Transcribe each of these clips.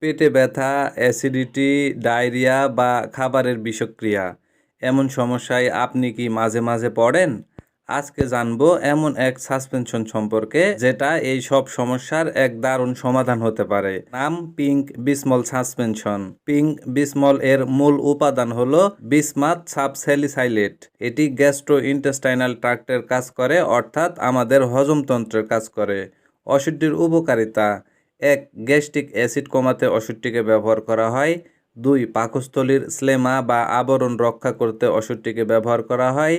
পেটে ব্যথা, acidity, diarrhoea বা খাবারের বিষক্রিয়া। এমন সমস্যায় আপনি কি মাঝে মাঝে পড়েন? আজকে জানব এমন এক সাসপেনশন সম্পর্কে, যেটা এই সব সমস্যার এক দারুণ সমাধান হতে পারে। নাম pink bismol suspension. Pink bismol এর মূল উপাদান হল বিসমাথ সাবস্যালিসাইলেট এটি গ্যাস্ট্রো ইন্টেস্টাইনাল ট্রাক্টের কাজ করে, অর্থাৎ আমাদের হজমতন্ত্রের কাজ করে। ওষুধটির উপকারিতা। এক গ্যাস্ট্রিক অ্যাসিড কমাতে ওষুধটিকে ব্যবহার করা হয়। দুই, পাকস্থলীর স্লেমা বা আবরণ রক্ষা করতে ওষুধটিকে ব্যবহার করা হয়।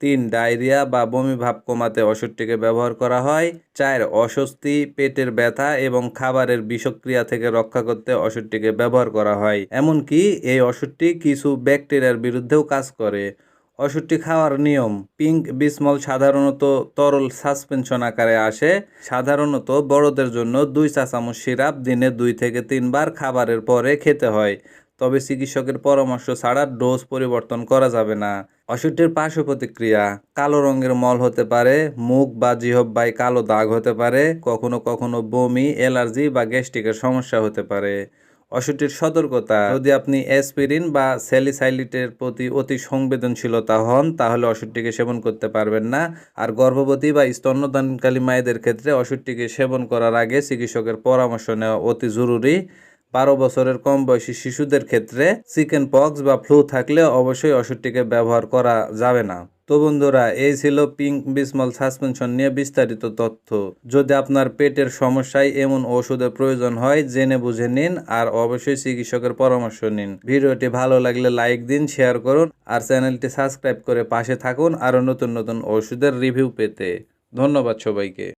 তিন, ডায়রিয়া বা বমি ভাব কমাতে ওষুধটিকে ব্যবহার করা হয়। চার, অস্বস্তি, পেটের ব্যথা এবং খাবারের বিষক্রিয়া থেকে রক্ষা করতে ওষুধটিকে ব্যবহার করা হয়। এমনকি এই ওষুধটি কিছু ব্যাকটেরিয়ার বিরুদ্ধেও কাজ করে। ওষুধটি খাওয়ার নিয়ম। পিঙ্ক বিসমল সাধারণত তরল সাসপেনশন আকারে আসে। সাধারণত বড়দের জন্য দুই চা চামচ সিরাপ দিনে দুই থেকে তিনবার খাবারের পরে খেতে হয়। তবে চিকিৎসকের পরামর্শ ছাড়া ডোজ পরিবর্তন করা যাবে না। ওষুধটির পার্শ্ব প্রতিক্রিয়া কালো রঙের মল হতে পারে, মুখ বা জিহব্বায় কালো দাগ হতে পারে, কখনো কখনো বমি, অ্যালার্জি বা গ্যাস্ট্রিকের সমস্যা হতে পারে। ওষুধটির সতর্কতা। যদি আপনি অ্যাসপিরিন বা স্যালিসাইলিটের প্রতি অতি সংবেদনশীলতা হন, তাহলে ওষুধটিকে সেবন করতে পারবেন না। আর গর্ভবতী বা স্তন্যদানকালী মায়েদের ক্ষেত্রে ওষুধটিকে সেবন করার আগে চিকিৎসকের পরামর্শ নেওয়া অতি জরুরি। বারো বছরের কম বয়সী শিশুদের ক্ষেত্রে চিকেন পক্স বা ফ্লু থাকলে অবশ্যই ওষুধটিকে ব্যবহার করা যাবে না। তো বন্ধুরা, এই ছিল পিঙ্ক বিসমল সাসপেনশন নিয়ে বিস্তারিত তথ্য। যদি আপনার পেটের সমস্যায় এমন ওষুধের প্রয়োজন হয়, জেনে বুঝে নিন আর অবশ্যই চিকিৎসকের পরামর্শ নিন। ভিডিওটি ভালো লাগলে লাইক দিন, শেয়ার করুন আর চ্যানেলটি সাবস্ক্রাইব করে পাশে থাকুন আরও নতুন নতুন ওষুধের রিভিউ পেতে। ধন্যবাদ সবাইকে।